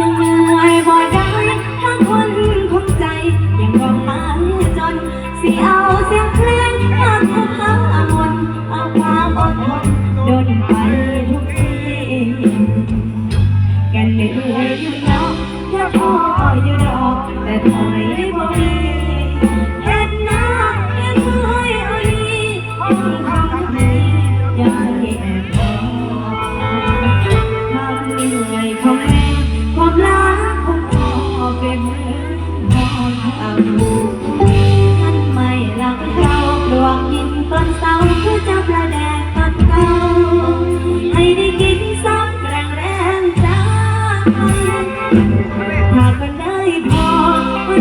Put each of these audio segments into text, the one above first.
ยังเหนื่อยได้ถ้าคนคงใจ ยังก็มาจสี แต่ถอยบ่มีเห็นหน้าเห็นเคยเอาดีหองทางทะเลอยากเก็บอบทำเหนื่อยของแม่ความรักขงพอเป็นเหมืนนอนเอานไม่รักเราดวงยินตอนเศร้าคือจะประแดกตอนเก่าให้ได้กินซ้ำแรงแรงจ้า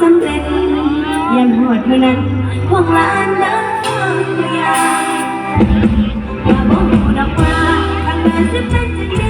สำเร็จยังหอดเท่านั้นพวกหลานเด้อยายมาบอกดอกว่าทางเดินจะเป็นจะเจอ